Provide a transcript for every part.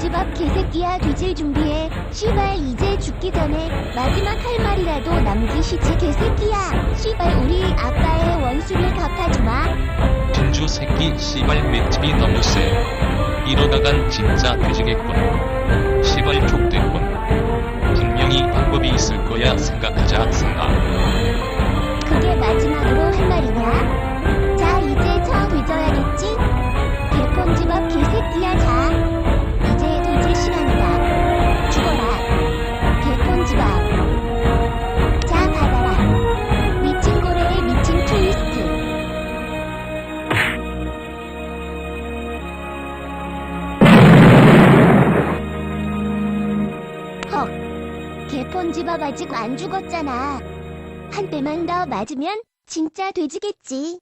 개폰집 앞 개새끼야 뒤질 준비해 씨발 이제 죽기 전에 마지막 할 말이라도 남기시지 개새끼야 씨발 우리 아빠의 원수를 갚아주마 진주 새끼 씨발 맷집이 너무 세. 이러다간 진짜 뒤지겠군. 씨발 족됐군. 분명히 방법이 있을 거야 생각하자 생각. 그게 마지막으로 할 말이냐? 자 이제 저 뒤져야겠지? 개폰집 앞 개새끼야 집앞 아직 안 죽었잖아 한 대만 더 맞으면 진짜 돼지겠지.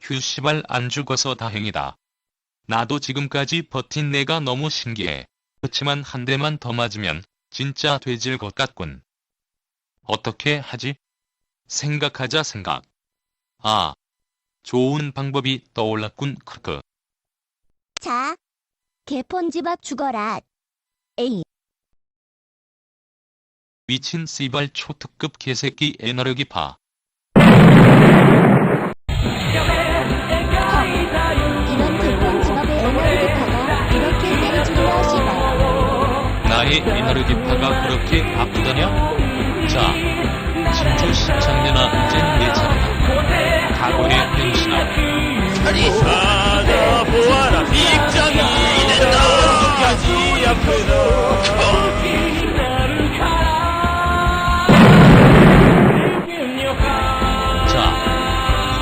휴 씨발 안 죽어서 다행이다. 나도 지금까지 버틴 내가 너무 신기해. 그렇지만 한 대만 더 맞으면 진짜 돼질 것 같군. 어떻게 하지? 생각하자 생각. 아, 좋은 방법이 떠올랐군 크크. 자, 개폰 집 앞 죽어라. 에이, 미친 씨발 초특급 개새끼 에너르기 파. 나의 에너르기 파가 그렇게 아프다냐? 자, 진주 십창년아 이젠 내 차례다. 각오해 병신아. 찾아보아라 입장이 된다 까지 앞으로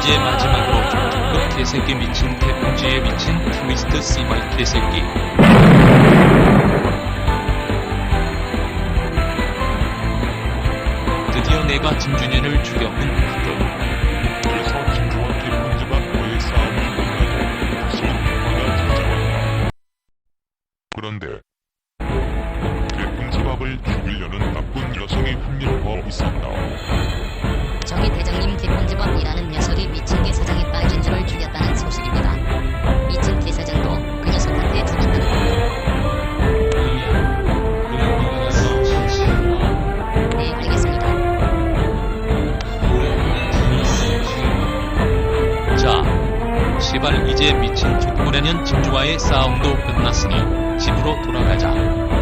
이제 마지막으로 초특급 개새끼 미친 태풍지에 미친 트위스트 씨발 개새끼. 드디어 내가 진준현을 평화가 찾아왔다. 그런데 개쁜지밥을 죽이려는 나쁜 명더 있었다. 자, 시발 이제 미친 족보라년 진주와의 싸움도 끝났으니 집으로 돌아가자.